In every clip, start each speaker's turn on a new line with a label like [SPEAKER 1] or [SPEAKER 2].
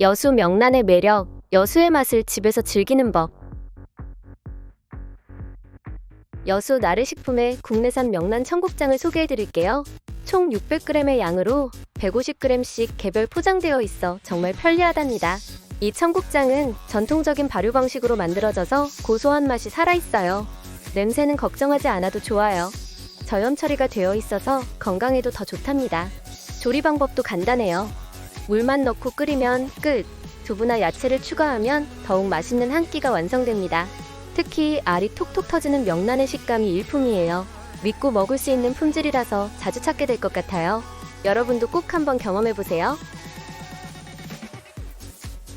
[SPEAKER 1] 여수 명란의 매력, 여수의 맛을 집에서 즐기는 법. 여수 나르식품의 국내산 명란 청국장을 소개해 드릴게요. 총 600g의 양으로 150g씩 개별 포장되어 있어 정말 편리하답니다. 이 청국장은 전통적인 발효 방식으로 만들어져서 고소한 맛이 살아있어요. 냄새는 걱정하지 않아도 좋아요. 저염 처리가 되어 있어서 건강에도 더 좋답니다. 조리 방법도 간단해요. 물만 넣고 끓이면 끝. 두부나 야채를 추가하면 더욱 맛있는 한 끼가 완성됩니다. 특히 알이 톡톡 터지는 명란의 식감이 일품이에요. 믿고 먹을 수 있는 품질이라서 자주 찾게 될 것 같아요. 여러분도 꼭 한번 경험해 보세요.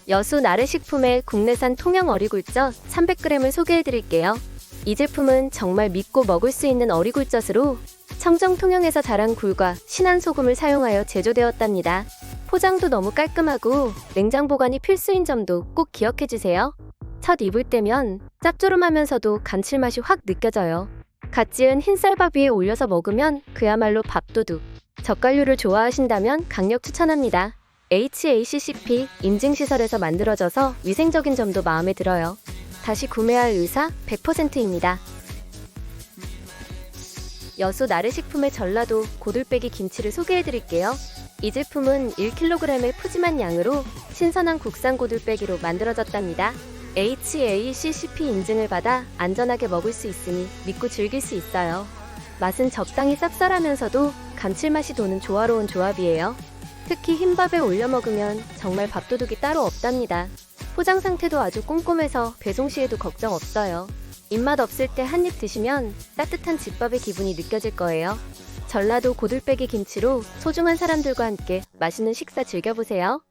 [SPEAKER 1] 여수 나르식품의 국내산 통영 어리굴젓 300g을 소개해 드릴게요. 이 제품은 정말 믿고 먹을 수 있는 어리굴젓으로 청정 통영에서 자란 굴과 신한 소금을 사용하여 제조되었답니다. 포장도 너무 깔끔하고 냉장 보관이 필수인 점도 꼭 기억해 주세요. 첫 입을 때면 짭조름하면서도 감칠맛이 확 느껴져요. 갓 지은 흰쌀밥 위에 올려서 먹으면 그야말로 밥도둑. 젓갈류를 좋아하신다면 강력 추천합니다. HACCP 인증시설에서 만들어져서 위생적인 점도 마음에 들어요. 다시 구매할 의사 100%입니다. 여수 나르식품의 전라도 고들빼기 김치를 소개해 드릴게요. 이 제품은 1kg의 푸짐한 양으로 신선한 국산 고들빼기로 만들어졌답니다. HACCP 인증을 받아 안전하게 먹을 수 있으니 믿고 즐길 수 있어요. 맛은 적당히 쌉쌀하면서도 감칠맛이 도는 조화로운 조합이에요. 특히 흰밥에 올려 먹으면 정말 밥도둑이 따로 없답니다. 포장 상태도 아주 꼼꼼해서 배송 시에도 걱정 없어요. 입맛 없을 때 한 입 드시면 따뜻한 집밥의 기분이 느껴질 거예요. 전라도 고들빼기 김치로 소중한 사람들과 함께 맛있는 식사 즐겨보세요.